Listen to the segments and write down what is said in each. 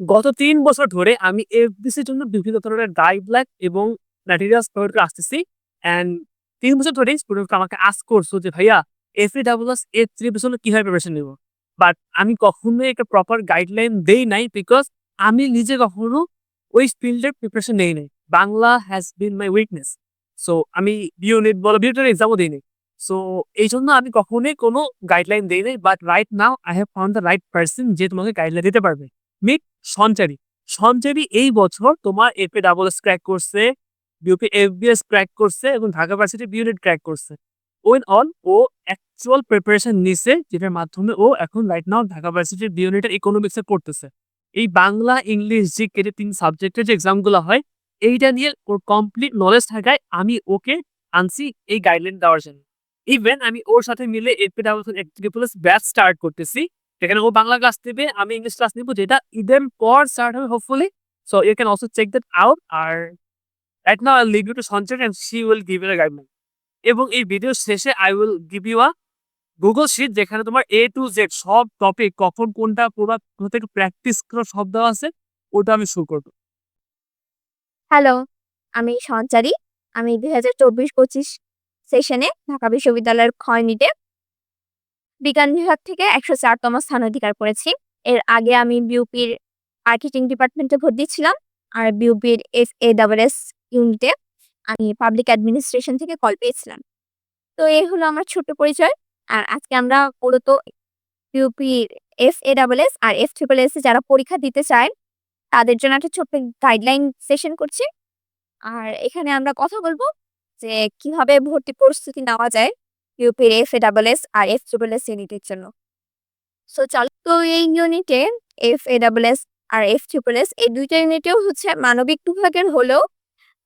গত তিন বছর ধরে আমি এফবিসির জন্য বিভিন্ন ধরনের ডাই ব্ল্যাক এবং ম্যাটেরিয়ালস প্রোভাইড করে আসতেছি। অ্যান্ড তিন বছর ধরেই স্টুডেন্টরা আমাকে আস্ক করছ যে, "ভাইয়া এফএডাব্লিউএস এ3 এর জন্য কীভাবে প্রিপারেশন নিবো?" বাট আমি কখনোই একটা প্রপার গাইডলাইন দেই নাই বিকজ আমি নিজে কখনো ওই ফিল্ডের প্রিপারেশন নেই নাই। Bangla has been my weakness. So আমি বিউনিট বলো বিউটের এক্সামও দিই নাই। সো এই জন্য আমি কখনোই কোনো গাইডলাইন দেই নাই। But right now I have found the right person যে তোমাকে গাইডলাইন দিতে পারবে। মিট সঞ্চারী। সঞ্চারী এই বছর তোমার এফএডাব্লিউএস ক্র্যাক করছে, বিউপি এফবিএস ক্র্যাক করছে এবং Dhaka varsity B unit crack করছে। ওয়েন অল ও অ্যাকচুয়াল প্রিপারেশন নিছে যেটার মাধ্যমে ও এখন রাইট নাও ঢাকা ভার্সিটির বিউনিটের ইকোনমিক্স পড়তেছে। এই বাংলা, ইংলিশ, জিকে যে ৩ সাবজেক্টের যে এক্সামগুলো হয় এইটা নিয়ে ওর কমপ্লিট নলেজ থাকায় আমি ওকে আনছি এই গাইডলাইন দেওয়ার জন্য। ইভেন আমি ওর সাথে মিলে এফএডাব্লিউএস এক্টিভেপ্লাস ব্যাচ স্টার্ট করতেছি। যেখানে ও বাংলা ক্লাস নেবে, আমি ইংলিশ ক্লাস নিবো যেটা ঈদের পর স্টার্ট হবে hopefully. So you can also check that out R right now I leave you to Sanchari and she will give you guideline. এবং এই ভিডিও শেষে I will give you a Google sheet যেখানে তোমার A to Z সব topic কখন কোনটা কোথা থেকে প্র্যাকটিস করা সব দেওয়া আছে ওটা আমি শো করব। হ্যালো, আমি সঞ্চারী। আমি ২০২৪-২৫ সেশনে ঢাকা বিশ্ববিদ্যালয়ের খ ইউনিটে বিজ্ঞান বিভাগ থেকে ১০৪ তম স্থান অধিকার করেছি। এর আগে আমি বিউপির মার্কেটিং ডিপার্টমেন্টে ভর্তি ছিলাম। আর বিউপির এফএডাব্লিউএস ইউনিটে আমি পাবলিক অ্যাডমিনিস্ট্রেশন থেকে কল পেয়েছিলাম। তো এই হলো আমার ছোট্ট পরিচয়। আর আজকে আমরা মূলত বিউপির এফএডাব্লিউএস আর এফট্রিপলএস এ যারা পরীক্ষা দিতে চায়, তাদের জন্য একটা ছোট্ট গাইডলাইন সেশন করছি। আর এখানে আমরা কথা বলব যে কীভাবে ভর্তি প্রস্তুতি নেওয়া যায় বিউপির এফএডাব্লিউএস আর এফ ট্রিপল এস ইউনিটের জন্য। সো চলো তো এই ইউনিটে এফ এ ডাবল এস আর এফ ট্রিপল এস এই দুইটা ইউনিটেও হচ্ছে মানবিক বিভাগের হলেও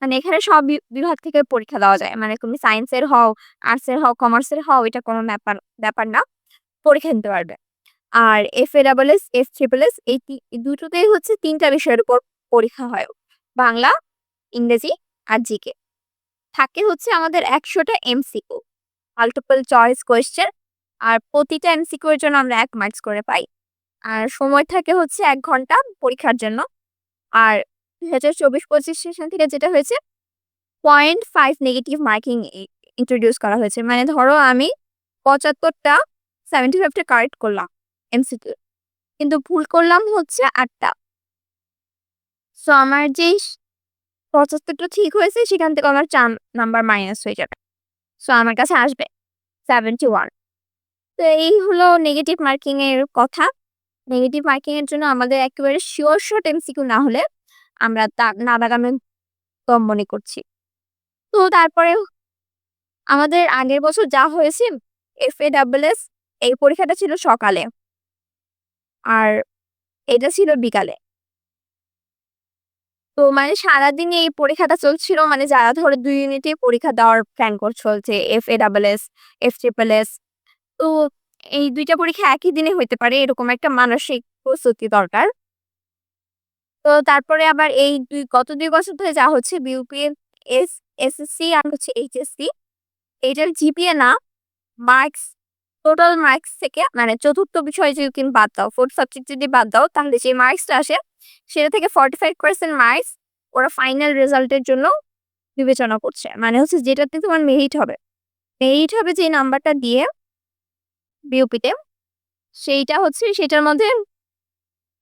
মানে এখানে সব বিভাগ থেকে পরীক্ষা দেওয়া যায়। মানে তুমি সায়েন্সের হও, আর্টসের হও, কমার্সের হও এটা কোনো ব্যাপার ব্যাপার না। পরীক্ষা নিতে পারবে। আর এফএডাব্লিউএস, এস এই তি দুটোতেই হচ্ছে তিনটা বিষয়ের উপর পরীক্ষা হয়। বাংলা, ইংরেজি আর জিকে। থাকে হচ্ছে আমাদের ১০০ টা এমসিকিউ। মাল্টিপল চয়েস কোয়েশ্চেন আর প্রতিটা এমসিকিউ এর জন্য আমরা এক মার্কস করে পাই। আর সময় থাকে হচ্ছে এক ঘণ্টা পরীক্ষার জন্য। আর ২০২৪-২৫ সেশন থেকে যেটা হয়েছে 0.5 নেগেটিভ মার্কিং ইন্ট্রোডিউস করা হয়েছে। মানে ধরো আমি ৭৫ টা 75 টা কারেক্ট করলাম এমসিকিউ। কিন্তু ভুল করলাম হচ্ছে ৮ টা। সো আমার যেই ৭৫ টা ঠিক হয়েছে, সেখান থেকে আমার চার নাম্বার মাইনাস হয়ে যাবে। সো আমার কাছে আসবে 71 তো এই হলো নেগেটিভ মার্কিং এর কথা। নেগেটিভ মার্কিং এর জন্য আমাদের একেবারে শিওর শট এমসিকিউ না হলে আমরা তা নাদাগামে কম মনে করছি। তো তারপরে আমাদের আগের বছর যা হয়েছে এফ এ ডাবল এস এই পরীক্ষাটা ছিল সকালে। আর এটা ছিল বিকালে। তো মানে সারাদিন এই পরীক্ষাটা চলছিল মানে যারা ধরো দুই ইউনিটে পরীক্ষা দেওয়ার প্ল্যান করছ যে এফএডাব্লিউএস, এস তো এই দুইটা পরীক্ষা একই দিনে হইতে পারে এরকম একটা মানসিক প্রস্তুতি দরকার। তো তারপরে আবার এই দুই গত দুই বছর ধরে যা হচ্ছে বিউপির এস এসএসসি আর হচ্ছে এইচএসসি এটার জিপিএ না মার্কস টোটাল মার্কস থেকে মানে চতুর্থ বিষয় যদি বাদ দাও, ফোর্থ সাবজেক্ট যদি বাদ দাও তাহলে যে মার্কসটা আসে সেটা থেকে 45% মার্কস ওরা ফাইনাল রেজাল্টের জন্য বিবেচনা করছে। মানে হচ্ছে যেটাতে তোমার মেরিট হবে। মেরিট হবে যে নাম্বারটা দিয়ে বিউপিতে সেইটা হচ্ছে, সেটার মধ্যে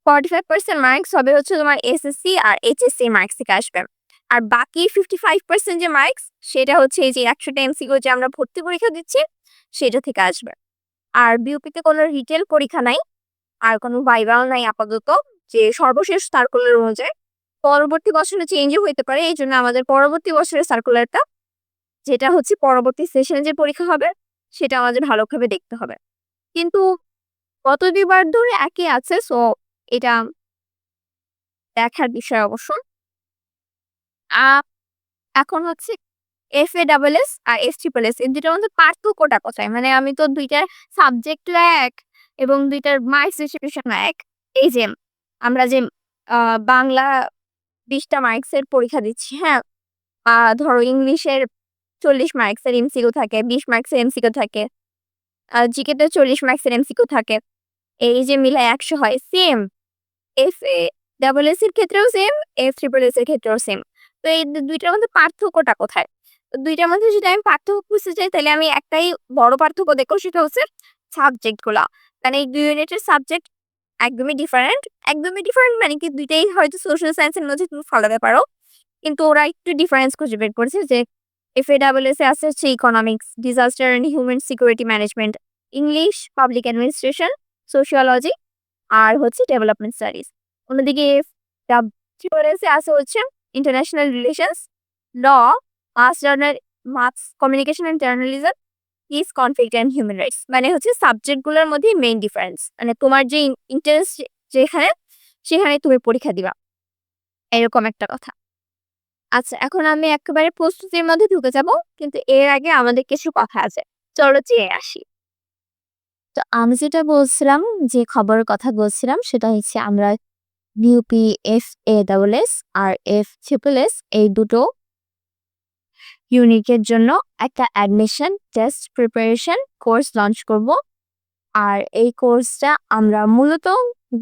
45% মার্কস হবে হচ্ছে তোমার এসএসসি আর এইচএসসি মার্কস থেকে আসবে। আর বাকি 55% যে মার্কস সেটা হচ্ছে এই যে ১০০ টা এমসিকিউ যে আমরা ভর্তি পরীক্ষা দিচ্ছি, সেটা থেকে আসবে। আর বিউপিতে কোনো রিটেল পরীক্ষা নাই। আর কোনো ভাইভাও নাই আপাতত যে সর্বশেষ সার্কুলার অনুযায়ী। পরবর্তী বছরে চেঞ্জও হইতে পারে। এই জন্য আমাদের পরবর্তী বছরের সার্কুলারটা যেটা হচ্ছে পরবর্তী সেশনে যে পরীক্ষা হবে, সেটা আমাদের ভালোভাবে দেখতে হবে। কিন্তু গত ২ বার ধরে একই আছে সো এটা দেখার বিষয় অবশ্য। এখন হচ্ছে এফ এ ডাবল এস আর এস ট্রিপল এস এই ২ টার মধ্যে পার্থক্যটা কোথায়? মানে আমি তো ২ টার সাবজেক্টও এক এবং ২ টার মার্কস ডিস্ট্রিবিউশনও এক। এই যে আমরা যে বাংলা ২০ টা মার্কসের পরীক্ষা দিচ্ছি, হ্যাঁ? ধরো ইংলিশের ৪০ মার্কসের এমসিকিউ থাকে, ২০ মার্কসের এমসিকিউ থাকে। জিকেতে ৪০ মার্কসের এমসিকিউ থাকে। এই যে মিলায় ১০০ হয় সেম এফএ ডাবল এস এর ক্ষেত্রেও সেম এফ ট্রিপল এস এর ক্ষেত্রেও সেম তো এই দুইটার মধ্যে পার্থক্যটা কোথায় দুইটার মধ্যে যদি আমি পার্থক্য বুঝতে চাই তাহলে আমি একটাই বড় পার্থক্য দেখো সেটা হচ্ছে সাবজেক্টগুলা মানে এই দুই ইউনিটের সাবজেক্ট একদমই ডিফারেন্ট একদমই ডিফারেন্ট মানে কি দুইটাই হয়তো সোশ্যাল সায়েন্সের মধ্যে তুমি ফলাতে পারো। কিন্তু ওরা একটু ডিফারেন্স খুঁজে বের করেছে যে এফ এ ডাবল এস এ আছে হচ্ছে economics disaster and human security management English public administration sociology আর হচ্ছে ডেভেলপমেন্ট স্টাডিজ অন্যদিকে ট্রিপল এস এ আছে হচ্ছে international relations law mass journal mass communication and journalism peace conflict and human rights মানে হচ্ছে সাবজেক্টগুলোর মধ্যে মেইন ডিফারেন্স মানে তোমার যে ইন্টারেস্ট যেখানে সেখানে তুমি পরীক্ষা দিবা। এরকম একটা কথা। আচ্ছা এখন আমি একেবারে প্রস্তুতির মধ্যে ঢুকে যাব, কিন্তু এর আগে আমাদের কিছু কথা আছে। চলো চেয়ে আসি। তো আমি যেটা বলছিলাম, যে খবরের কথা বলছিলাম, সেটা হচ্ছে আমরা UP F A double S R F triple S এই দুটো ইউনিটের জন্য একটা admission, test preparation course launch করব। আর এই কোর্সটা আমরা মূলত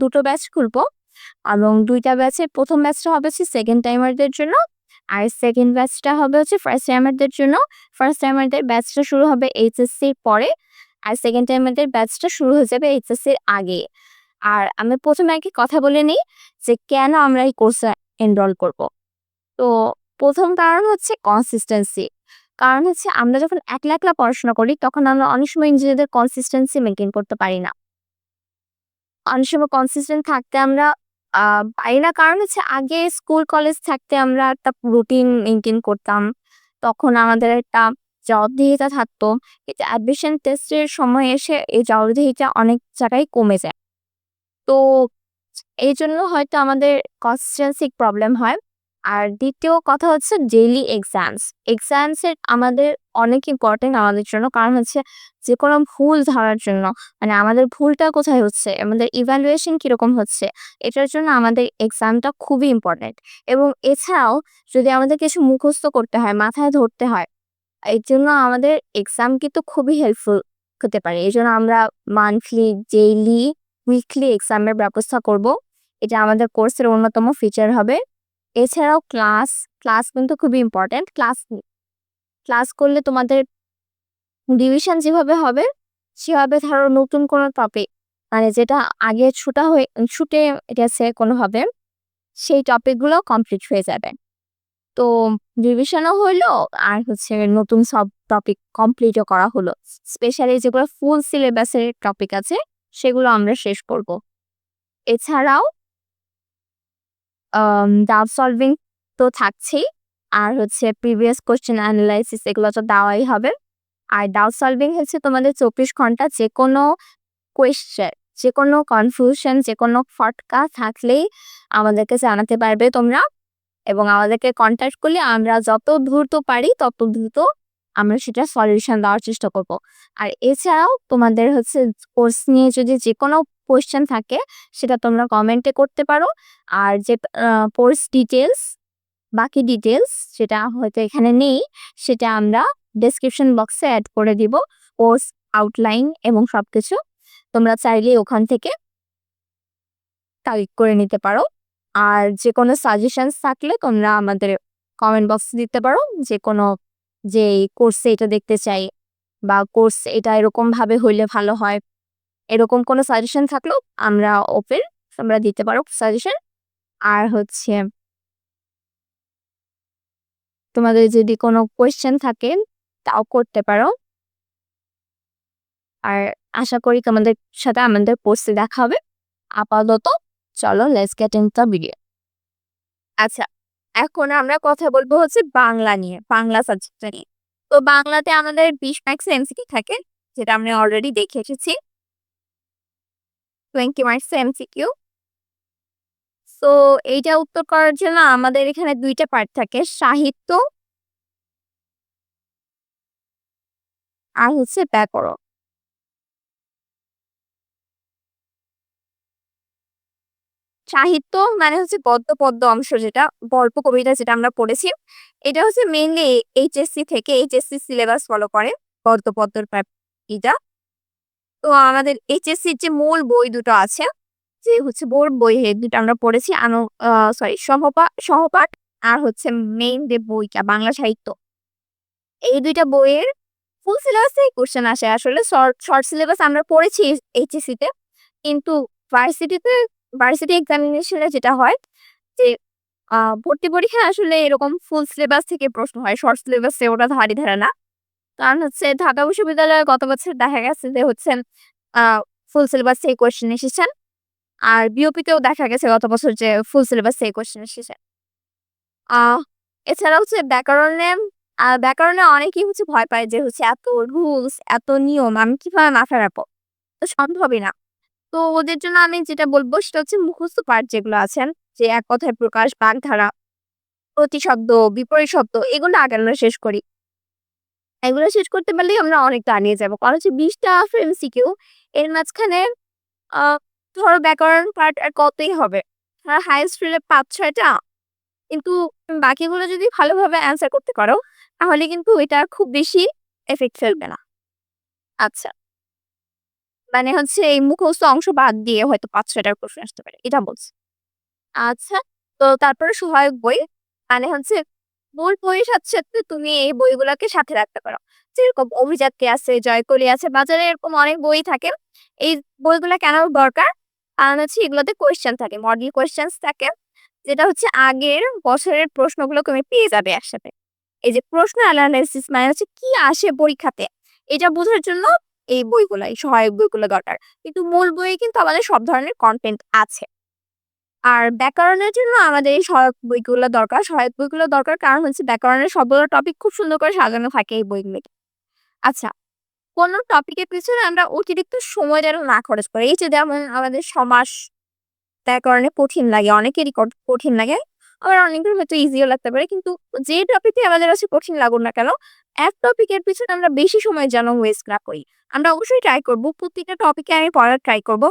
দুটো ব্যাচ খুলবো এবং দুইটা ব্যাচের প্রথম ব্যাচটা হবে হচ্ছে সেকেন্ড টাইমারদের জন্য আর সেকেন্ড ব্যাচটা হবে হচ্ছে ফার্স্ট টাইমারদের জন্য। ফার্স্ট টাইমারদের ব্যাচটা শুরু হবে এইচএসসির পরে আর সেকেন্ড টাইমারদের ব্যাচটা শুরু হয়ে যাবে এইচএসসির আগে। আর আমি প্রথমে আগে কথা বলে নিই যে কেন আমরা এই কোর্সে এনরোল করব। তো প্রথম কারণ হচ্ছে কনসিস্টেন্সি কারণ হচ্ছে আমরা যখন একলা একলা পড়াশোনা করি, তখন আমরা অনেক সময় নিজেদের কনসিস্টেন্সি মেনটেন করতে পারি না। অনেক সময় কনসিস্টেন্ট থাকতে আমরা পারি না। কারণ হচ্ছে আগে স্কুল কলেজ থাকতে আমরা একটা রুটিন মেনটেন করতাম। তখন আমাদের একটা জবাবদিহিতা থাকতো। কিন্তু অ্যাডমিশন টেস্টের সময় এসে এই জবাবদিহিতা অনেক জায়গায় কমে যায়। তো এই জন্য হয়তো আমাদের কনসিস্টেন্সি প্রবলেম হয়। আর দ্বিতীয় কথা হচ্ছে ডেইলি এক্সামস এক্সামস এর আমাদের অনেক ইম্পর্টেন্ট আমাদের জন্য। কারণ হচ্ছে যে কোনো ভুল ধরার জন্য মানে আমাদের ভুলটা কোথায় হচ্ছে, আমাদের ইভ্যালুয়েশন কীরকম হচ্ছে, এটার জন্য আমাদের এক্সামটা খুবই ইম্পর্টেন্ট এবং এছাড়াও যদি আমাদের কিছু মুখস্থ করতে হয়, মাথায় ধরতে হয়, এর জন্য আমাদের এক্সাম কিন্তু খুবই হেল্পফুল হতে পারে। এই জন্য আমরা মান্থলি ডেইলি উইকলি এক্সামের ব্যবস্থা করব। এটা আমাদের কোর্সের অন্যতম ফিচার হবে। এছাড়াও ক্লাস ক্লাস কিন্তু খুবই ইম্পর্টেন্ট ক্লাস ক্লাস করলে তোমাদের ডিভিশন যেভাবে হবে, সেভাবে ধরো নতুন কোনো টপিক মানে যেটা আগে ছুটা হয়ে, ছুটে গেছে কোনোভাবে, সেই টপিকগুলো কমপ্লিট হয়ে যাবে। তো রিভিশনও হইল, আর হচ্ছে নতুন সব টপিক কমপ্লিটও করা হলো। স্পেশালি যেগুলো ফুল সিলেবাসের টপিক আছে, সেগুলো আমরা শেষ করব। এছাড়াও ডাউট সলভিং তো থাকছেই। আর হচ্ছে প্রিভিয়াস কোশ্চেন অ্যানালাইসিস এগুলো তো দেওয়াই হবে। আর ডাউট সলভিং হচ্ছে তোমাদের চব্বিশ ঘণ্টা যে কোনো কোয়েশ্চেন যে কোনো কনফিউশন যে কোনো ফটকা থাকলেই আমাদেরকে জানাতে পারবে তোমরা। এবং আমাদেরকে কন্ট্যাক্ট করলে আমরা যত দ্রুত পারি তত দ্রুত আমরা সেটা সলিউশন দেওয়ার চেষ্টা করব। আর এছাড়াও তোমাদের হচ্ছে কোর্স নিয়ে যদি যে কোনো কোয়েশ্চেন থাকে, সেটা তোমরা কমেন্টে করতে পারো। আর যে কোর্স ডিটেলস বাকি ডিটেলস সেটা হয়তো এখানে নেই, সেটা আমরা ডেসক্রিপশন বক্সে অ্যাড করে দিব কোর্স আউটলাইন এবং সব কিছু তোমরা চাইলে ওখান থেকে কালেক্ট করে নিতে পারো। আর যে কোনো সাজেশনস থাকলে তোমরা আমাদের কমেন্ট বক্সে দিতে পারো। যে কোনো, যে কোর্সে এটা দেখতে চাই বা কোর্স এটা এরকমভাবে হইলে ভালো হয়। এরকম কোনো সাজেশন থাকলেও আমরা ওপেন তোমরা দিতে পারো সাজেশন আর হচ্ছে তোমাদের যদি কোনো কোয়েশ্চেন থাকে, তাও করতে পারো। আর আশা করি তোমাদের সাথে আমাদের পোস্টে দেখা হবে। আপাতত চলো লেটস গেট ইন ভিডিও আচ্ছা এখন আমরা কথা বলব হচ্ছে বাংলা নিয়ে, বাংলা সাবজেক্টটা নিয়ে। তো বাংলাতে আমাদের বিশ মার্কস এমসিকিউ থাকে? যেটা আমরা অলরেডি দেখে এসেছি। টোয়েন্টি মার্কস এমসিকিউ তো এইটা উত্তর করার জন্য আমাদের এখানে দুইটা পার্ট থাকে। সাহিত্য আর হচ্ছে ব্যাকরণ। সাহিত্য মানে হচ্ছে গদ্য, পদ্য অংশ যেটা, গল্প, কবিতা যেটা আমরা পড়েছি। এটা হচ্ছে মেইনলি এইচএসসি থেকে এইচএসসি সিলেবাস ফলো করে গদ্য, পদ্যর এটা তো আমাদের এইচএসসির যে মূল বই দুটো আছে, যে হচ্ছে বোর্ড বই দুটো আমরা পড়েছি। আনো সরি সহপা সহপাঠ আর হচ্ছে মেইন যে বইটা, বাংলা সাহিত্য। এই দুইটা বইয়ের ফুল সিলেবাসে কোশ্চেন আসে। আসলে শর্ট শর্ট সিলেবাস আমরা পড়েছি এইচএসসি তে, কিন্তু ভার্সিটিতে ভার্সিটি এক্সামিনেশনে যেটা হয়, যে ভর্তি পরীক্ষায় আসলে এরকম ফুল সিলেবাস থেকে প্রশ্ন হয়। শর্ট সিলেবাসে ওটা ধারি ধারে না। কারণ হচ্ছে ঢাকা বিশ্ববিদ্যালয়ে গত বছর দেখা গেছে যে হচ্ছে ফুল সিলেবাস থেকে কোয়েশ্চেন এসেছেন আর বিওপিতেও দেখা গেছে গত বছর যে ফুল সিলেবাস থেকে কোয়েশ্চেন এসেছে এছাড়া হচ্ছে ব্যাকরণে ব্যাকরণে অনেকেই হচ্ছে ভয় পায় যে হচ্ছে এত রুলস এত নিয়ম, আমি কীভাবে মাথায় রাখব? তো সম্ভবই না। তো ওদের জন্য আমি যেটা বলব সেটা হচ্ছে মুখস্থ পাঠ যেগুলো আছেন, যে এক কথায় প্রকাশ, বাগধারা, প্রতিশব্দ, বিপরীত শব্দ, এগুলো আগে আমরা শেষ করি। এগুলো শেষ করতে পারলেই আমরা অনেক দাঁড়িয়ে যাব। কারণ হচ্ছে বিশটা এমসিকিউ এর মাঝখানে ধরো ব্যাকরণ পার্ট আর কতই হবে? ধরো হাইস্ট রেলে পাঁচ, ছয়টা। কিন্তু বাকিগুলো যদি ভালোভাবে অ্যান্সার করতে পারো, তাহলে কিন্তু এটা খুব বেশি এফেক্ট ফেলবে না। আচ্ছা। মানে হচ্ছে এই মুখস্থ অংশ বাদ দিয়ে হয়তো পাঁচ, ছয়টার প্রশ্ন আসতে পারে। এটা বলছে। আচ্ছা তো তারপরে সহায়ক বই। মানে হচ্ছে মূল বইয়ের সাথে সাথে তুমি এই বইগুলোকে সাথে রাখতে পারো। যেরকম অভিজাতকে আছে জয়কলি আছে, বাজারে এরকম অনেক বই থাকে। এই বইগুলো কেন দরকার? কারণ হচ্ছে এগুলোতে কোয়েশ্চেন থাকে মডেল কোয়েশ্চেন থাকে। যেটা হচ্ছে আগের বছরের প্রশ্নগুলো তুমি পেয়ে যাবে একসাথে। এই যে প্রশ্ন অ্যানালাইসিস মানে হচ্ছে কি আসে পরীক্ষাতে? এটা বোঝার জন্য এই বইগুলো এই সহায়ক বইগুলো দরকার। কিন্তু মূল বইয়ে কিন্তু আমাদের সব ধরনের কন্টেন্ট আছে। আর ব্যাকরণের জন্য আমাদের এই সহায়ক বইগুলো দরকার। সহায়ক বইগুলো দরকার কারণ হচ্ছে ব্যাকরণের সবগুলো টপিক খুব সুন্দর করে সাজানো থাকে এই বইগুলোতে আচ্ছা কোন টপিকের পিছনে আমরা অতিরিক্ত সময় যেন না খরচ করি? এই যে যেমন আমাদের সমাস ব্যাকরণে কঠিন লাগে, অনেকেরই কঠিন লাগে। আবার অনেকের হয়তো ইজিও লাগতে পারে। কিন্তু যে টপিকে আমাদের কাছে কঠিন লাগুক না কেন, এক টপিকের পিছনে আমরা বেশি সময় যেন ওয়েস্ট না করি। আমরা অবশ্যই ট্রাই করব, প্রত্যেকটা টপিকে আমি পড়ার ট্রাই করব।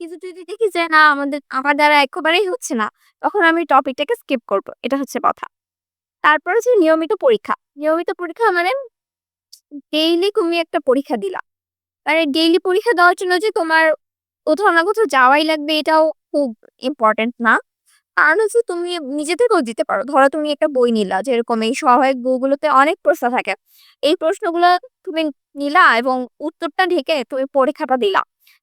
কিন্তু যদি দেখি যে না, আমাদের, আমার দ্বারা একেবারেই হচ্ছে না, তখন আমি টপিকটাকে স্কিপ করব। এটা হচ্ছে কথা। তারপর হচ্ছে নিয়মিত পরীক্ষা। নিয়মিত পরীক্ষা মানে ডেইলি তুমি একটা পরীক্ষা দিলা। মানে ডেইলি পরীক্ষা দেওয়ার জন্য যে তোমার কোথাও না কোথাও যাওয়াই লাগবে, এটাও খুব ইম্পর্টেন্ট না। কারণ হচ্ছে তুমি নিজে থেকেও দিতে পারো। ধরো তুমি একটা বই নিলা, যেরকম এই সহায়ক বইগুলোতে অনেক প্রশ্ন থাকে। এই প্রশ্নগুলো তুমি নিলা এবং উত্তরটা ঢেকে তুমি পরীক্ষাটা দিলা।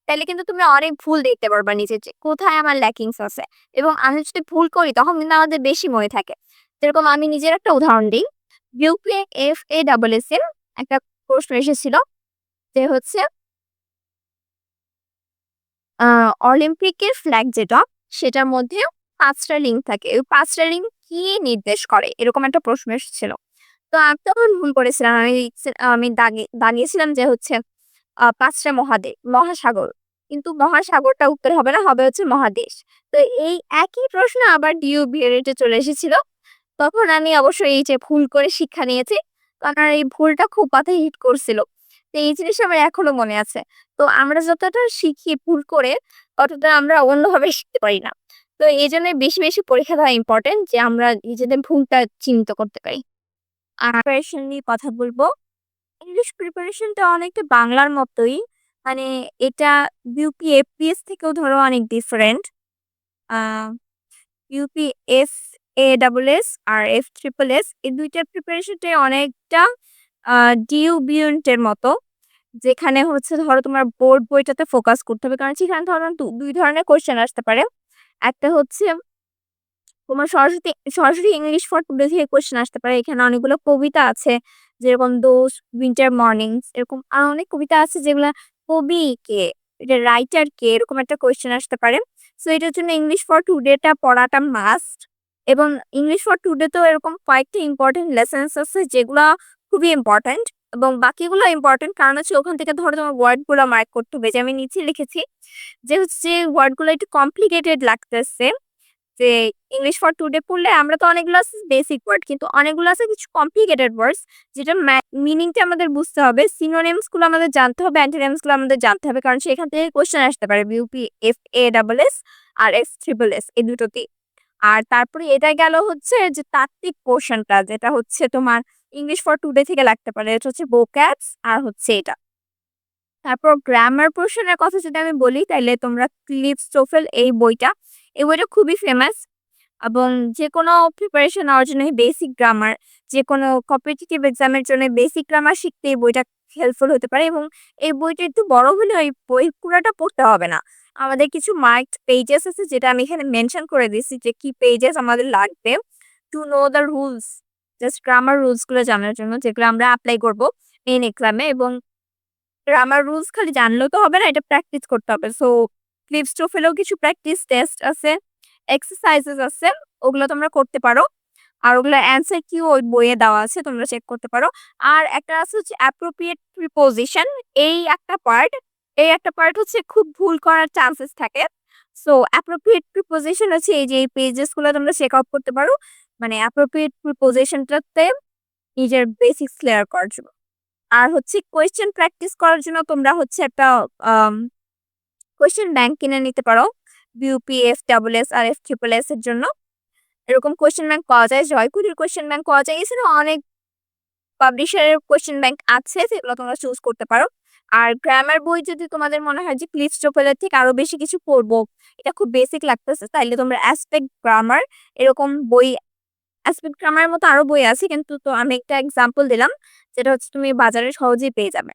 তাহলে কিন্তু তুমি অনেক ভুল দেখতে পারবা নিজের যে, কোথায় আমার ল্যাকিংস আছে? এবং আমি যদি ভুল করি, তখন কিন্তু আমাদের বেশি মনে থাকে। যেরকম আমি নিজের একটা উদাহরণ দিই। UPA F A double S এর একটা প্রশ্ন এসেছিল যে হচ্ছে অলিম্পিকের ফ্ল্যাগ যেটা, সেটার মধ্যে পাঁচটা লিঙ্ক থাকে। ওই পাঁচটা লিঙ্ক কি নির্দেশ করে? এরকম একটা প্রশ্ন এসেছিল। তো আমি তখন ভুল করেছিলাম। আমি আমি দাঁড়িয়েছিলাম যে হচ্ছে পাঁচটা মহাদেশ, মহাসাগর। কিন্তু মহাসাগরটা উত্তর হবে না, হবে হচ্ছে মহাদেশ। তো এই একই প্রশ্ন আবার ডিউ বিএডে চলে এসেছিল। তখন আমি অবশ্যই এই যে ভুল করে শিক্ষা নিয়েছি। কারণ এই ভুলটা খুব মাথায় হিট করছিল। তো এই জিনিসটা আমার এখনও মনে আছে। তো আমরা যতটা শিখি ভুল করে, ততটা আমরা অন্যভাবে শিখতে পারি না। তো এই জন্য বেশি বেশি পরীক্ষা দেওয়া ইম্পর্টেন্ট যে আমরা নিজেদের ভুলটা চিহ্নিত করতে পারি। আর প্রিপারেশন নিয়ে কথা বলব। ইংলিশ প্রিপারেশনটা অনেকটা বাংলার মতোই। মানে এটা ইউপি এফপিএস থেকেও ধরো অনেক different UP S A double S R F triple S এই দুইটার প্রিপারেশনটাই অনেকটা ডিউ বিউন্টের মতো। যেখানে হচ্ছে ধরো তোমার বোর্ড বইটাতে ফোকাস করতে হবে। কারণ সেখানে ধরো দুই ধরনের কোয়েশ্চেন আসতে পারে। একটা হচ্ছে তোমার সরস্বতী সরাসরি ইংলিশ ফর টুডে থেকে কোয়েশ্চেন আসতে পারে। এখানে অনেকগুলো কবিতা আছে, যেরকম দোষ উইন্টার মর্নিংস এরকম আর অনেক কবিতা আছে যেগুলা কবি কে, এটা রাইটার কে, এরকম একটা কোয়েশ্চেন আসতে পারে। সো এটার জন্য ইংলিশ ফর টুডেটা পড়াটা মাস্ট এবং ইংলিশ ফর টুডে তো এরকম কয়েকটা ইম্পর্টেন্ট লেসেন্স আছে যেগুলা খুবই ইম্পর্টেন্ট এবং বাকিগুলো ইম্পর্টেন্ট কারণ হচ্ছে ওখান থেকে ধরো তোমার ওয়ার্ডগুলো মার্ক করতে হবে। যে আমি নিচে লিখেছি যে হচ্ছে ওয়ার্ডগুলো একটু কমপ্লিকেটেড লাগতেছে। যে ইংলিশ ফর টুডে পড়লে আমরা তো অনেকগুলো আছে বেসিক ওয়ার্ড কিন্তু অনেকগুলো আছে কিছু কমপ্লিকেটেড ওয়ার্ডস যেটা মিনিংটা আমাদের বুঝতে হবে। সিনোনিমসগুলো আমাদের জানতে হবে অ্যান্টিনিমসগুলো আমাদের জানতে হবে। কারণ সেখান থেকে কোশ্চেন আসতে পারে BUP F A double S R F triple S এই দুটোতেই। আর তারপরে এটা গেল হচ্ছে যে তাত্ত্বিক পোর্শনটা যেটা হচ্ছে তোমার ইংলিশ ফর টুডে থেকে লাগতে পারে। এটা হচ্ছে বোক্যাবস আর হচ্ছে এটা। তারপর গ্রামার পোর্শনের কথা যদি আমি বলি, তাইলে তোমরা ক্লিপস টোফেল এই বইটা এই বইটা খুবই ফেমাস এবং যে কোনো প্রিপারেশন নেওয়ার জন্য বেসিক গ্রামার যে কোনো কম্পিটিটিভ এক্সামের জন্য বেসিক গ্রামার শিখতে এই বইটা হেল্পফুল হতে পারে এবং এই বইটা একটু বড় হলে ওই বই পুরোটা পড়তে হবে না। আমাদের কিছু মার্কড পেজেস আছে যেটা আমি এখানে মেনশন করে দিচ্ছি যে কি পেজেস আমাদের লাগবে। To know the rules just grammar রুলসগুলো জানার জন্য যেগুলো আমরা অ্যাপ্লাই করব মেন এক্সামে এবং গ্রামার রুলস খালি জানলেও তো হবে না, এটা প্র্যাকটিস করতে হবে। সো ক্লিপস টোফেলেও কিছু প্র্যাকটিস টেস্ট আছে এক্সারসাইজেস আছে, ওগুলো তোমরা করতে পারো। আর ওগুলো অ্যান্সার কি ওই বইয়ে দেওয়া আছে, তোমরা চেক করতে পারো। আর একটা আছে হচ্ছে অ্যাপ্রোপ্রিয়েট প্রিপোজিশন এই একটা পার্ট এই একটা পার্ট হচ্ছে খুব ভুল করার চান্সেস থাকে। সো অ্যাপ্রোপ্রিয়েট প্রিপোজিশন হচ্ছে এই যে, এই পেজেসগুলো তোমরা চেক আউট করতে পারো। মানে অ্যাপ্রোপ্রিয়েট প্রিপোজিশনটাতে নিজের বেসিক্স ক্লিয়ার করার জন্য। আর হচ্ছে কোয়েশ্চেন প্র্যাকটিস করার জন্য তোমরা হচ্ছে একটা কোয়েশ্চেন ব্যাংক কিনে নিতে পারো। বিউপি এফ ডাবল এস আর এফ ট্রিপল এস এর জন্য। এরকম কোয়েশ্চেন ব্যাংক পাওয়া যায়, জয়পুরের কোয়েশ্চেন ব্যাংক পাওয়া যায়। এছাড়া অনেক পাবলিশারের কোয়েশ্চেন ব্যাংক আছে, যেগুলো তোমরা চুজ করতে পারো। আর গ্রামার বই যদি তোমাদের মনে হয় যে ক্লিপস টোপেলের থেকে আরও বেশি কিছু পড়ব, এটা খুব বেসিক লাগতেছে। তাইলে তোমরা অ্যাসপেক্ট গ্রামার এরকম বই অ্যাসপেক্ট মতো আরও বই আছে, কিন্তু তো আমি একটা এক্সাম্পল দিলাম, যেটা হচ্ছে তুমি বাজারে সহজেই পেয়ে যাবে।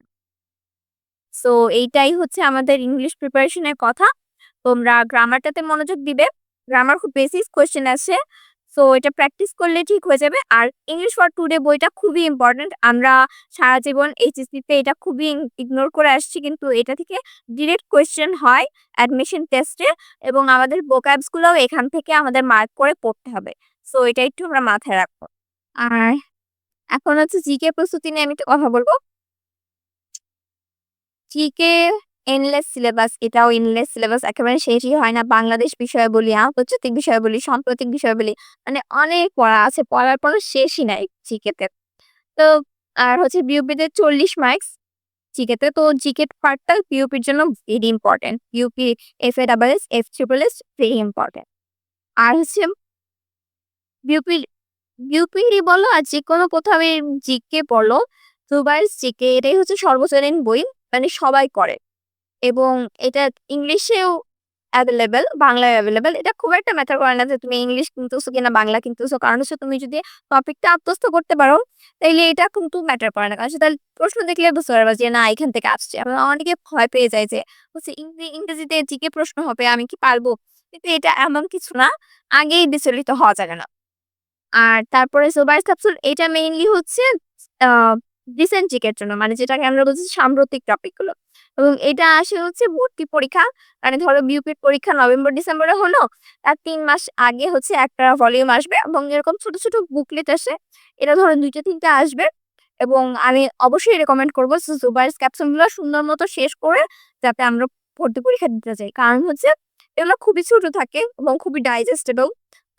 সো এইটাই হচ্ছে আমাদের ইংলিশ প্রিপারেশনের কথা। তোমরা গ্রামারটাতে মনোযোগ দিবে। গ্রামার খুব বেসিক কোয়েশ্চেন আছে সো এটা প্র্যাকটিস করলে ঠিক হয়ে যাবে। আর ইংলিশ ফর টুডে বইটা খুবই ইম্পর্টেন্ট আমরা সারা জীবন এইচএসসিতে এটা খুবই ইগনোর করে আসছি, কিন্তু এটা থেকে ডিরেক্ট কোয়েশ্চেন হয় অ্যাডমিশন টেস্টে এবং আমাদের বোকাবসগুলোও এখান থেকে আমাদের মার্ক করে পড়তে হবে। সো এটা একটু আমরা মাথায় রাখব। আর এখন হচ্ছে জিকে প্রস্তুতি নিয়ে আমি একটু কথা বলব। জিকে এনলেস সিলেবাস এটাও এনলেস সিলেবাস একেবারে শেষই হয় না। বাংলাদেশ বিষয়ে বলি আন্তর্জাতিক বিষয় বলি, সাম্প্রতিক বিষয় বলি মানে অনেক পড়া আছে, পড়ার পর শেষই নাই জিকেতে। তো, আর হচ্ছে বিউপিতে চল্লিশ মার্কস জিকেতে, তো জিকে পার্টটা বিউপির জন্য very important BUP F A double S F triple S very important আর হচ্ছে বিউপি বিউপিরই বলো আর যে কোনো কোথাও জিকে বলো দুবার জিকে, এটাই হচ্ছে সর্বজনীন বই মানে সবাই করে। এবং এটা ইংলিশেও অ্যাভেলেবেল বাংলায় অ্যাভেলেবেল এটা খুব একটা ম্যাটার করে না যে তুমি ইংলিশ কিনতেছো কিনা, বাংলা কিনতেছো। কারণ হচ্ছে তুমি যদি টপিকটা আত্মস্থ করতে পারো, তাইলে এটা কিন্তু ম্যাটার করে না। কারণ সেটা প্রশ্ন দেখলে বুঝতে পারবা যে, না, এখান থেকে আসছে। অনেকে ভয় পেয়ে যায় যে, হচ্ছে ইংরে- ইংরেজিতে জিকে প্রশ্ন হবে, আমি কি পারব? কিন্তু এটা এমন কিছু না, আগেই বিচলিত হওয়া যাবে না। আর তারপরে সোবার ক্যাপসুল এটা মেইনলি হচ্ছে রিসেন্ট জিকের জন্য। মানে যেটাকে আমরা বলছি সাম্প্রতিক টপিকগুলো। এবং এটা আসে হচ্ছে ভর্তি পরীক্ষা। মানে ধরো বিউপির পরীক্ষা নভেম্বর, ডিসেম্বরে হলো, তার তিন মাস আগে হচ্ছে একটা ভলিউম আসবে এবং এরকম ছোট ছোট বুকলেট আসে, এটা ধরো দুইটা, তিনটা আসবে এবং আমি অবশ্যই রেকমেন্ড করব জুবাইস ক্যাপসুলগুলো সুন্দর মতো শেষ করে যাতে আমরা ভর্তি পরীক্ষা দিতে যাই। কারণ হচ্ছে এগুলো খুবই ছোট থাকে এবং খুবই ডাইজেস্টেবল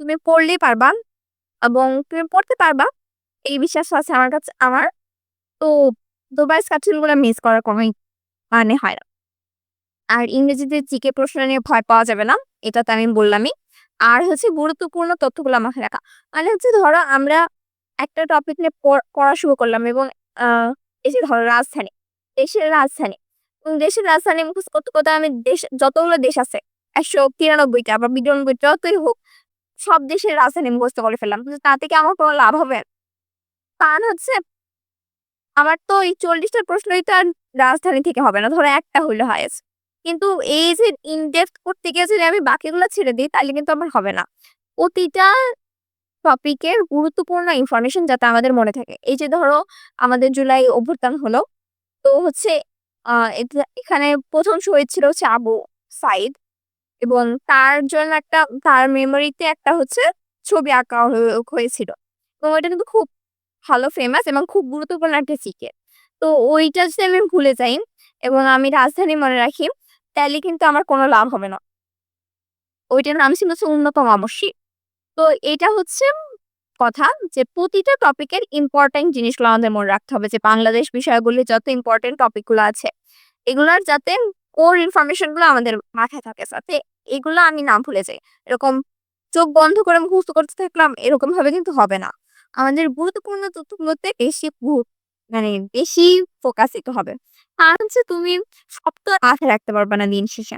তুমি পড়লেই পারবা এবং তুমি পড়তে পারবা, এই বিশ্বাস আছে আমার কাছে, আমার। তো দুবার ক্যাপসুলগুলো মিস করার কোনোই মানে হয় না। আর ইংরেজিতে জিকে প্রশ্ন নিয়ে ভয় পাওয়া যাবে না, এটা তো আমি বললামই। আর হচ্ছে গুরুত্বপূর্ণ তথ্যগুলো মাথায় রাখা। মানে হচ্ছে ধরো আমরা একটা টপিক নিয়ে পড়- শুরু করলাম এবং এই ধরো রাজধানী, দেশের রাজধানী। দেশের রাজধানী মুখস্থ করতে করতে আমি দেশ, যতগুলো দেশ আছে, একশো তিরানব্বইটা বা বিরানব্বই যতই হোক, সব দেশের রাজধানী মুখস্থ করে ফেললাম। কিন্তু তাতে কি আমার কোনো লাভ হবে? কারণ হচ্ছে আমার তো এই চল্লিশটা প্রশ্নই তো আর রাজধানী থেকে হবে না, ধরো একটা হইলে হয় কিন্তু এই যে ইনডেপথ করতে গিয়ে যদি আমি বাকিগুলো ছেড়ে দিই, তাহলে কিন্তু আমার হবে না। প্রতিটা টপিকের গুরুত্বপূর্ণ ইনফরমেশন যাতে আমাদের মনে থাকে। এই যে ধরো আমাদের জুলাই অভ্যুত্থান হলো, তো হচ্ছে এটা- এখানে প্রথম শহীদ ছিল হচ্ছে আবু সাইদ এবং তার জন্য একটা, তার মেমোরিতে একটা হচ্ছে ছবি আঁকা হয়েছিল। এবং ওইটা কিন্তু খুব ভালো ফেমাস এবং খুব গুরুত্বপূর্ণ একটা চিকেন তো ওইটা যদি আমি ভুলে যাই এবং আমি রাজধানী মনে রাখি, তাহলে কিন্তু আমার কোনো লাভ হবে না। ওইটার নাম ছিল হচ্ছে অন্যতম আবশ্যিক তো এটা হচ্ছে কথা যে প্রতিটা টপিকের ইম্পর্টেন্ট জিনিসগুলো আমাদের মনে রাখতে হবে যে বাংলাদেশ বিষয়গুলি যত ইম্পর্টেন্ট টপিকগুলো আছে, এগুলার যাতে কোর ইনফরমেশনগুলো আমাদের মাথায় থাকে, যাতে এগুলো আমি না ভুলে যাই। এরকম চোখ বন্ধ করে মুখস্থ করতে থাকলাম, এরকম ভাবে কিন্তু হবে না। আমাদের গুরুত্বপূর্ণ তথ্যগুলোতে বেশি মানে বেশি ফোকাস দিতে হবে। আর হচ্ছে তুমি সব তো মাথায় রাখতে পারবা না দিন শেষে।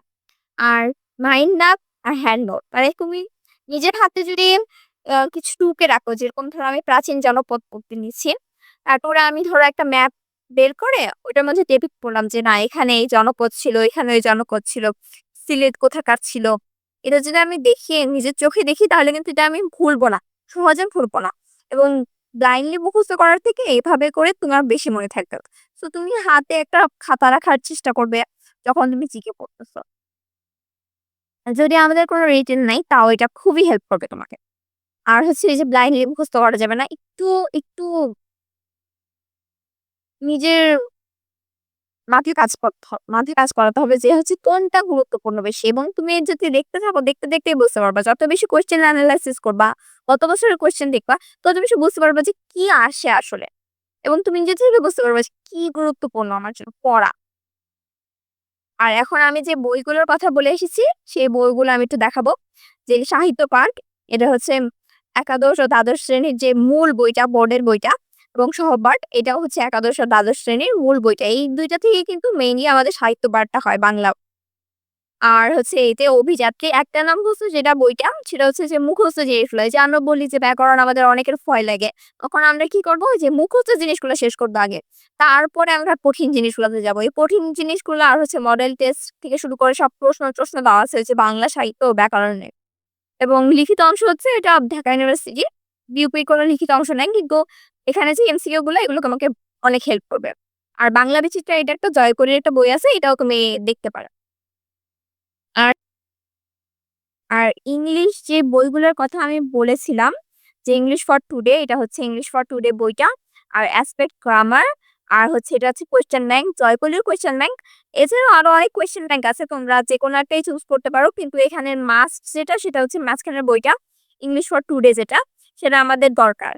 আর মাইন্ড ম্যাপ আর হ্যান্ড নোট মানে তুমি নিজের হাতে যদি কিছু টুকে রাখো যেরকম ধরো আমি প্রাচীন জনপদ পড়তে নিচ্ছি। তারপরে আমি ধরো একটা ম্যাপ বের করে ওটার মধ্যে ডিপিক্ট করলাম যে না এখানে এই জনপদ ছিল, এখানে ওই জনপদ ছিল। সিলেট কোথাকার ছিল। এটা যদি আমি দেখি নিজের চোখে দেখি তাহলে কিন্তু এটা আমি ভুলবো না। সহজে ভুলবো না। এবং ব্লাইন্ডলি মুখস্থ করার থেকে এভাবে করে তোমার বেশি মনে থাকবে। তো তুমি হাতে একটা খাতা রাখার চেষ্টা করবে যখন তুমি জিকে পড়তেছো। যদি আমাদের কোনো রিটেল নাই তাও এটা খুবই হেল্প করবে তোমাকে। আর হচ্ছে এই যে ব্লাইন্ডলি মুখস্থ করা যাবে না। একটু, একটু নিজের মাথায় কাজ করতে মাথায় কাজ করাতে হবে যে হচ্ছে কোনটা গুরুত্বপূর্ণ বেশি এবং তুমি যদি দেখতে থাকো দেখতে, দেখতেই বুঝতে পারবা। যত বেশি কোয়েশ্চেন এনালাইসিস করবা, গত বছরের কোয়েশ্চেন দেখবা, তত বেশি বুঝতে পারবা যে কি আসে আসলে। এবং তুমি থেকে বুঝতে পারবা যে কি গুরুত্বপূর্ণ আমার জন্য পড়া। আর এখন আমি যে বইগুলোর কথা বলে এসেছি, সেই বইগুলো আমি একটু দেখাবো। যে সাহিত্য পার্ক এটা হচ্ছে একাদশ ও দ্বাদশ শ্রেণির যে মূল বইটা, বোর্ডের বইটা এবং সহপাঠ এটাও হচ্ছে একাদশ ও দ্বাদশ শ্রেণির মূল বইটা। এই দুইটা থেকে কিন্তু মেইনলি আমাদের সাহিত্য পাঠটা হয় বাংলা। আর হচ্ছে এতে অভিযাত্রী, একটা নাম হচ্ছে যেটা বইটা, সেটা হচ্ছে যে মুখস্থ জিনিসগুলো। যে আমরা বলি যে ব্যাকরণ আমাদের অনেকের ভয় লাগে। তখন আমরা কি করব যে মুখস্থ জিনিসগুলো শেষ করব আগে। তারপরে আমরা কঠিন জিনিসগুলোতে যাব এই কঠিন জিনিসগুলো আর হচ্ছে মডেল টেস্ট থেকে শুরু করে সব প্রশ্ন প্রশ্ন দেওয়া আছে হচ্ছে বাংলা সাহিত্য ও ব্যাকরণের। এবং লিখিত অংশ হচ্ছে এটা ঢাকা ইউনিভার্সিটির। বিউপির কোনো লিখিত অংশ নাই। কিন্তু এখানে যে এমসিকিউ গুলো এগুলো তোমাকে অনেক হেল্প করবে। আর বাংলা বিচিত্রা এটা একটা জয়করির একটা বই আছে এটাও তুমি দেখতে পারো। আর আর ইংলিশ যে বইগুলোর কথা আমি বলেছিলাম যে ইংলিশ ফর টুডে এটা হচ্ছে ইংলিশ ফর টুডে বইটা। আর অ্যাসপেক্ট গ্রামার আর হচ্ছে এটা হচ্ছে কোয়েশ্চেন ব্যাংক, জয়কলির কোয়েশ্চেন ব্যাংক। এছাড়াও আরও অনেক কোয়েশ্চেন ব্যাংক আছে। তোমরা যেকোনো একটাই চুজ করতে পারো। কিন্তু এখানে মাস্ট যেটা সেটা হচ্ছে মাঝখানের বইটা ইংলিশ ফর টুডে যেটা সেটা আমাদের দরকার।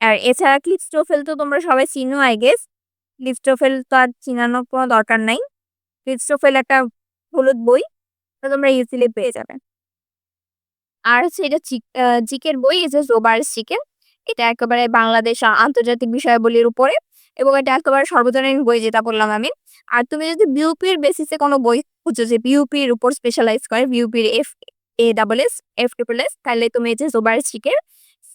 আর এছাড়া ক্লিপস্টোফেল তো তোমরা সবাই চিনো আই গেস। ক্লিপস্টোফেল তো আর চিনানোর কোনো দরকার নাই। ক্লিপস্টোফেল একটা হলুদ বই। তোমরা ইজিলি পেয়ে যাবে। আর হচ্ছে এটা জিকের বই যে জোবার্স জিকে। এটা একেবারে বাংলাদেশ আন্তর্জাতিক বিষয়াবলীর উপরে এবং এটা একেবারে সর্বজনীন বই যেটা বললাম আমি। আর তুমি যদি বিউপির বেসিসে কোনো বই খুঁজো যে বিউপির উপর স্পেশালাইজ করে বিউপির F A double S, F triple S তাহলে তুমি এই যে জোবার জিকের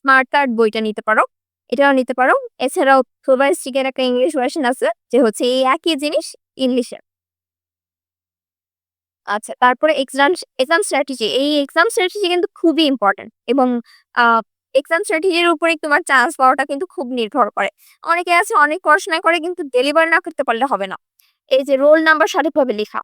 স্মার্ট কার্ড বইটা নিতে পারো। এটাও নিতে পারো। এছাড়াও জোবার্স জিকের একটা ইংলিশ ভার্সন আছে, যে হচ্ছে এই একই জিনিস ইংলিশে। আচ্ছা তারপরে এক্সাম এক্সাম স্ট্র্যাটেজি। এই এক্সাম স্ট্র্যাটেজি কিন্তু খুবই ইম্পোর্টেন্ট এবং এক্সাম স্ট্র্যাটেজির উপরে তোমার চান্স পাওয়াটা কিন্তু খুব নির্ভর করে। অনেকে আছে, অনেক পড়াশোনা করে, কিন্তু ডেলিভার না করতে পারলে হবে না। এই যে রোল নাম্বার সঠিকভাবে লেখা।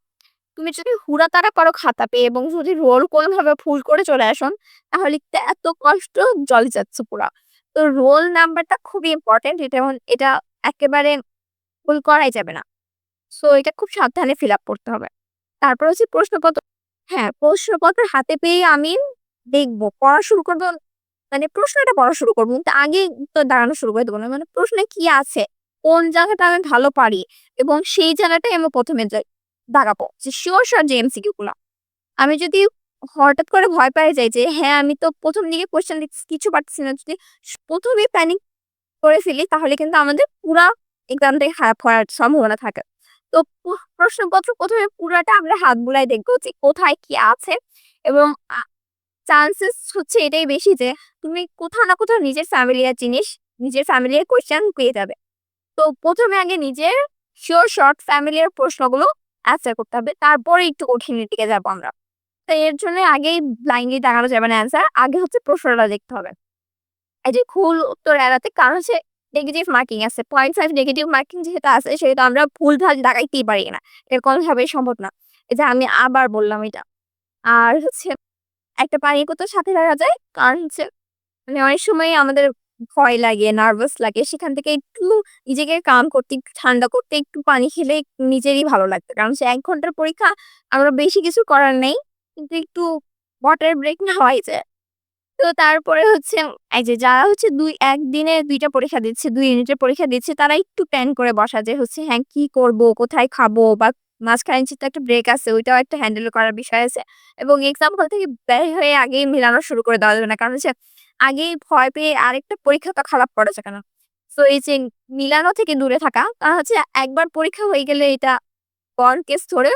তুমি যদি হুড়াতাড়া পারো খাতা পেয়ে এবং যদি রোল কোনোভাবে ভুল করে চলে আসো তাহলে এত কষ্ট জলে যাচ্ছে পুরা। তো রোল নাম্বারটা খুবই ইম্পর্টেন্ট এটা এটা একেবারে ভুল করাই যাবে না। সো এটা খুব সাবধানে ফিল আপ করতে হবে। তারপর হচ্ছে প্রশ্নপত্র হ্যাঁ, প্রশ্নপত্র হাতে পেয়ে আমি দেখব পড়া শুরু করব মানে প্রশ্নটা পড়া শুরু করব কিন্তু আগেই তো দাঁড়ানো শুরু করে দেবো না। মানে প্রশ্নে কি আছে? কোন জায়গাটা আমি ভালো পারি এবং সেই জায়গাটাই আমি প্রথমে যাই দাঁড়াবো। যে শিওর, শিওর যে এমসিকিউ গুলা। আমি যদি হঠাৎ করে ভয় পেয়ে যাই যে হ্যাঁ, আমি তো প্রথম দিকে কোয়েশ্চেন কিছু পারতেছি না। যদি ১ম এই করে ফেলি তাহলে কিন্তু আমাদের পুরা এক্সামটাই খারাপ হওয়ার সম্ভাবনা থাকে। তো প্রশ্নপত্র ১ম এ পুরাটা আমরা হাত বুলায় দেখব যে কোথায় কি আছে এবং চান্সেস হচ্ছে এটাই বেশি যে তুমি কোথাও না কোথাও নিজের ফ্যামিলিয়ার জিনিস, নিজের ফ্যামিলিয়ার কোয়েশ্চেন পেয়ে যাবে। তো প্রথমে আগে নিজের শিওর শর্ট ফ্যামিলিয়ার প্রশ্নগুলো অ্যান্সার করতে হবে। তারপরে একটু কঠিনের দিকে যাব আমরা। তো এর জন্য আগেই ব্লাইন্ডলি দাঁড়ানো যাবে না অ্যান্সার। আগে হচ্ছে প্রশ্নটা দেখতে হবে। এই যে ভুল উত্তর এড়াতে, কারণ হচ্ছে নেগেটিভ মার্কিং আছে। 0.5 নেগেটিভ মার্কিং যেহেতু আছে, সেহেতু আমরা ভুল-ভাল দাগাইতেই পারি না। এটা কোনোভাবেই সম্ভব না। যে আমি আবার বললাম এটা। আর হচ্ছে একটা পানির বোতল সাথে রাখা যায়। কারণ হচ্ছে মানে অনেক সময় আমাদের ভয় লাগে, নার্ভাস লাগে। সেখান থেকে একটু নিজেকে কাম করতে, একটু ঠান্ডা করতে একটু পানি খেলে নিজেরই ভালো লাগতো কারণ সে এক ঘণ্টার পরীক্ষা আমরা বেশি কিছু করার নেই। কিন্তু একটু ওয়াটার ব্রেক নেওয়াই যায়। তো তারপরে হচ্ছে এই যে যারা হচ্ছে ২ ১ দিনে ২ পরীক্ষা দিচ্ছে, দুই ইউনিটের পরীক্ষা দিচ্ছে তারা একটু প্ল্যান করে বসা যে হচ্ছে হ্যাঁ, কি করব, কোথায় খাব বা মাঝখানে যেহেতু একটা ব্রেক আছে ওইটাও একটা হ্যান্ডেল করার বিষয় আছে। এবং এক্সাম হল থেকে বের হয়ে আগেই মেলানো শুরু করে দেওয়া যাবে না। কারণ হচ্ছে আগেই ভয় পেয়ে আরেকটা পরীক্ষা তো খারাপ করা যাবে না। সো এই যে মিলানো থেকে দূরে থাকা হচ্ছে একবার পরীক্ষা হয়ে গেলে এটা পর কেস ধরে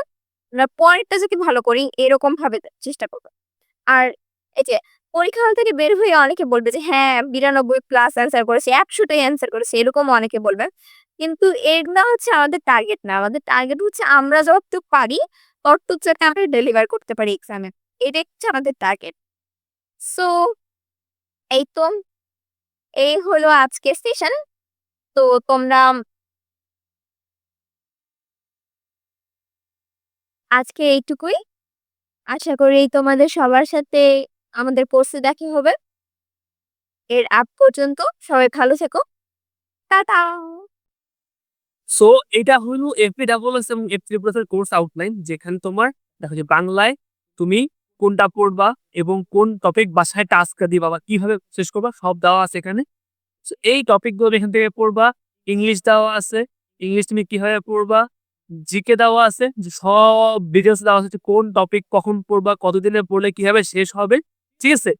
আমরা পরেরটা যদি ভালো করি, এরকম ভাবে চেষ্টা করব। আর এই যে পরীক্ষা হল থেকে বের হয়ে অনেকে বলবে যে হ্যাঁ বিরানব্বই প্লাস অ্যান্সার করেছে, একশোটাই অ্যান্সার করেছে, এরকম অনেকে বলবে। কিন্তু এগুলা হচ্ছে আমাদের টার্গেট না, আমাদের টার্গেট হচ্ছে আমরা যতটুকু পারি, ততটুকু যাতে আমরা ডেলিভার করতে পারি এক্সামে এটা হচ্ছে আমাদের টার্গেট সো এই তো, এই হলো আজকে সেশন তো তোমরা আজকে এইটুকুই। আশা করি তোমাদের সবার সাথে আমাদের কোর্সে দেখা হবে। এর আগ পর্যন্ত সবাই ভালো থেকো। টাটা! সো এটা হলো এফপি ডাবলএস এবং এফ প্লাসের কোর্স আউটলাইন যেখানে তোমার, দেখো যে বাংলায় তুমি কোনটা পড়বা এবং কোন টপিক বাসায় টাস্ক দিবা বা কীভাবে শেষ করবা, সব দেওয়া আছে এখানে। এই টপিকগুলো এখান থেকে পড়বা ইংলিশ দেওয়া আছে ইংলিশ তুমি কীভাবে পড়বা জিকে দেওয়া আছে সব ডিটেলস দেওয়া আছে কোন টপিক কখন পড়বা, কতদিনে পড়লে কীভাবে শেষ হবে, ঠিক আছে?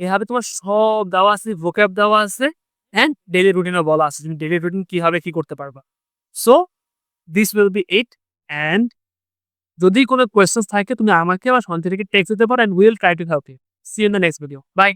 এভাবে তোমার সব দেওয়া আছে ভোক্যাব দেওয়া আছে অ্যান্ড ডেলি রুটিনও বলা আছে, তুমি ডেলি রুটিন কীভাবে কি করতে পারবা। So this will be it and যদি কোনো কোয়েশ্চেন্স থাকে, তুমি আমাকে বা থেকে টেক্সট দিতে পারো and will try to help you see in the next video bye